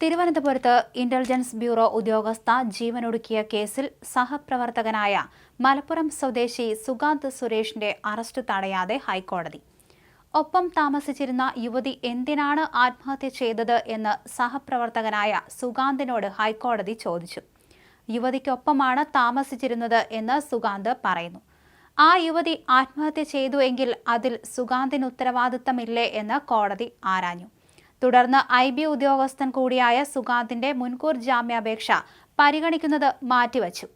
തിരുവനന്തപുരത്ത് intelligence bureau ഉദ്യോഗസ്ഥ ജീവനൊടുക്കിയ കേസിൽ സഹപ്രവർത്തകനായ മലപ്പുറം സ്വദേശി സുഗാന്ത് സുരേഷിന്റെ അറസ്റ്റ് തടയാതെ ഹൈക്കോടതി. ഒപ്പം താമസിച്ചിരുന്ന യുവതി എന്തിനാണ് ആത്മഹത്യ ചെയ്തത് എന്ന് സഹപ്രവർത്തകനായ സുഗാന്തിനോട് ഹൈക്കോടതി ചോദിച്ചു. യുവതിക്കൊപ്പമാണ് താമസിച്ചിരുന്നത് എന്ന് സുഗാന്ത് പറയുന്നു. ആ യുവതി ആത്മഹത്യ ചെയ്തു എങ്കിൽ അതിൽ സുഗാന്തിന് ഉത്തരവാദിത്തമില്ലേ എന്ന് കോടതി ആരാഞ്ഞു. തുടർന്ന് ഐ ബി ഉദ്യോഗസ്ഥൻ കൂടിയായ സുഗാന്തിന്റെ മുൻകൂർ ജാമ്യാപേക്ഷ പരിഗണിക്കുന്നത് മാറ്റിവച്ചു.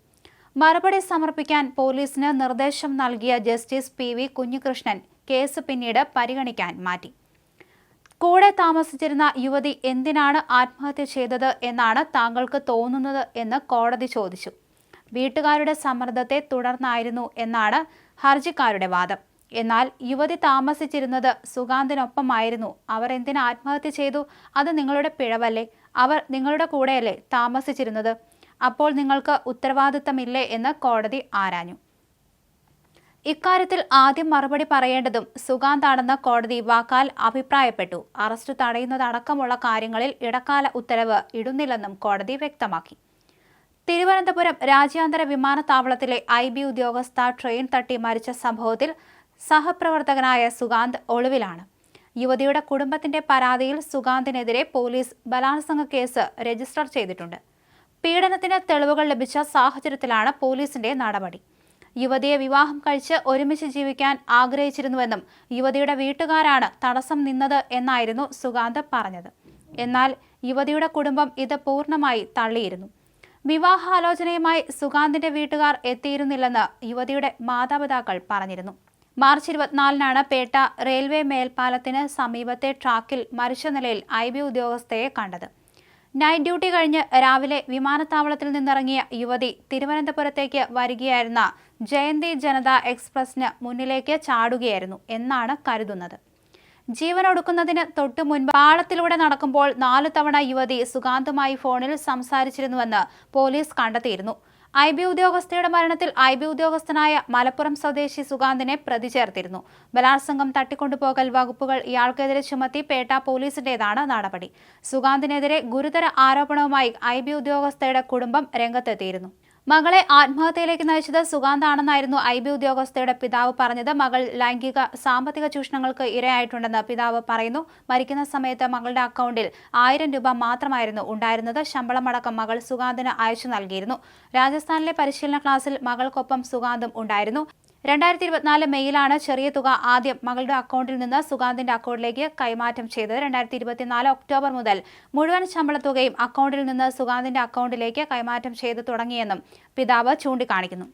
മറുപടി സമർപ്പിക്കാൻ പോലീസിന് നിർദ്ദേശം നൽകിയ justice P V Kunhikrishnan case പിന്നീട് പരിഗണിക്കാൻ മാറ്റി. കൂടെ താമസിച്ചിരുന്ന യുവതി എന്തിനാണ് ആത്മഹത്യ ചെയ്തത് എന്നാണ് താങ്കൾക്ക് തോന്നുന്നത് എന്ന് കോടതി ചോദിച്ചു. വീട്ടുകാരുടെ സമ്മർദ്ദത്തെ തുടർന്നായിരുന്നു എന്നാണ് ഹർജിക്കാരുടെ വാദം. എന്നാൽ യുവതി താമസിച്ചിരുന്നത് സുഗാന്തിനൊപ്പമായിരുന്നു. അവർ എന്തിന് ആത്മഹത്യ ചെയ്തു? അത് നിങ്ങളുടെ പിഴവല്ലേ? അവർ നിങ്ങളുടെ കൂടെയല്ലേ താമസിച്ചിരുന്നത്? അപ്പോൾ നിങ്ങൾക്ക് ഉത്തരവാദിത്തമില്ലേ എന്ന് കോടതി ആരാഞ്ഞു. ഇക്കാര്യത്തിൽ ആദ്യം മറുപടി പറയേണ്ടതും സുഗാന്താണെന്ന് കോടതി വാക്കാൽ അഭിപ്രായപ്പെട്ടു. അറസ്റ്റ് തടയുന്നതടക്കമുള്ള കാര്യങ്ങളിൽ ഇടക്കാല ഉത്തരവ് ഇടുന്നില്ലെന്നും കോടതി വ്യക്തമാക്കി. തിരുവനന്തപുരം രാജ്യാന്തര വിമാനത്താവളത്തിലെ ഐ ബി ഉദ്യോഗസ്ഥ ട്രെയിൻ തട്ടി മരിച്ച സംഭവത്തിൽ സഹപ്രവർത്തകനായ സുഗാന്ത് ഒളിവിലാണ്. യുവതിയുടെ കുടുംബത്തിന്റെ പരാതിയിൽ സുഗാന്തിനെതിരെ പോലീസ് ബലാത്സംഗ കേസ് രജിസ്റ്റർ ചെയ്തിട്ടുണ്ട്. പീഡനത്തിന് തെളിവുകൾ ലഭിച്ച സാഹചര്യത്തിലാണ് പോലീസിന്റെ നടപടി. യുവതിയെ വിവാഹം കഴിച്ച് ഒരുമിച്ച് ജീവിക്കാൻ ആഗ്രഹിച്ചിരുന്നുവെന്നും യുവതിയുടെ വീട്ടുകാരാണ് തടസ്സം നിന്നത് എന്നായിരുന്നു സുഗാന്ത് പറഞ്ഞത്. എന്നാൽ യുവതിയുടെ കുടുംബം ഇത് പൂർണമായി തള്ളിയിരുന്നു. വിവാഹാലോചനയുമായി സുഗാന്തിന്റെ വീട്ടുകാർ എത്തിയിരുന്നില്ലെന്ന് യുവതിയുടെ മാതാപിതാക്കൾ പറഞ്ഞിരുന്നു. മാർച്ച് ഇരുപത്തിനാലിനാണ് പേട്ട റെയിൽവേ മേൽപ്പാലത്തിന് സമീപത്തെ ട്രാക്കിൽ മരിച്ച നിലയിൽ ഐ ബി ഉദ്യോഗസ്ഥയെ കണ്ടത്. നൈറ്റ് ഡ്യൂട്ടി കഴിഞ്ഞ് രാവിലെ വിമാനത്താവളത്തിൽ നിന്നിറങ്ങിയ യുവതി തിരുവനന്തപുരത്തേക്ക് വരികയായിരുന്ന ജയന്തി ജനത എക്സ്പ്രസിന് മുന്നിലേക്ക് ചാടുകയായിരുന്നു എന്നാണ് കരുതുന്നത്. ജീവനൊടുക്കുന്നതിന് തൊട്ടു മുൻപ് പാളത്തിലൂടെ നടക്കുമ്പോൾ നാലു തവണ യുവതി സുഗാന്തുമായി ഫോണിൽ സംസാരിച്ചിരുന്നുവെന്ന് പോലീസ് കണ്ടെത്തിയിരുന്നു. ഐ ബി ഉദ്യോഗസ്ഥയുടെ മരണത്തിൽ ഐ ബി ഉദ്യോഗസ്ഥനായ മലപ്പുറം സ്വദേശി സുഗാന്തിനെ പ്രതി ചേർത്തിരുന്നു. ബലാത്സംഗം തട്ടിക്കൊണ്ടുപോകൽ വകുപ്പുകൾ ഇയാൾക്കെതിരെ ചുമത്തി പേട്ട പോലീസിന്റേതാണ് നടപടി. സുഗാന്തിനെതിരെ ഗുരുതര ആരോപണവുമായി ഐ ബി ഉദ്യോഗസ്ഥയുടെ കുടുംബം രംഗത്തെത്തിയിരുന്നു. മകളെ ആത്മഹത്യയിലേക്ക് നയിച്ചത് സുഗാന്താണെന്നായിരുന്നു ഐ ബി ഉദ്യോഗസ്ഥയുടെ പിതാവ് പറഞ്ഞത്. മകൾ ലൈംഗിക സാമ്പത്തിക ചൂഷണങ്ങൾക്ക് ഇരയായിട്ടുണ്ടെന്ന് പിതാവ് പറയുന്നു. മരിക്കുന്ന സമയത്ത് മകളുടെ അക്കൗണ്ടിൽ ആയിരം രൂപ മാത്രമായിരുന്നു ഉണ്ടായിരുന്നത്. ശമ്പളമടക്കം മകൾ സുഗാന്തിന് അയച്ചു നൽകിയിരുന്നു. രാജസ്ഥാനിലെ പരിശീലന ക്ലാസ്സിൽ മകൾക്കൊപ്പം സുഗാന്തും ഉണ്ടായിരുന്നു. രണ്ടായിരത്തി ഇരുപത്തിനാല് മെയ്യിലാണ് ചെറിയ തുക ആദ്യം മകളുടെ അക്കൗണ്ടിൽ നിന്ന് സുഗാന്തിന്റെ അക്കൗണ്ടിലേക്ക് കൈമാറ്റം ചെയ്തത്. രണ്ടായിരത്തി ഇരുപത്തിനാല് ഒക്ടോബർ മുതൽ മുഴുവൻ ശമ്പള തുകയും അക്കൗണ്ടിൽ നിന്ന് സുഗാന്തിന്റെ അക്കൗണ്ടിലേക്ക് കൈമാറ്റം ചെയ്തു തുടങ്ങിയെന്നും പിതാവ് ചൂണ്ടിക്കാണിക്കുന്നു.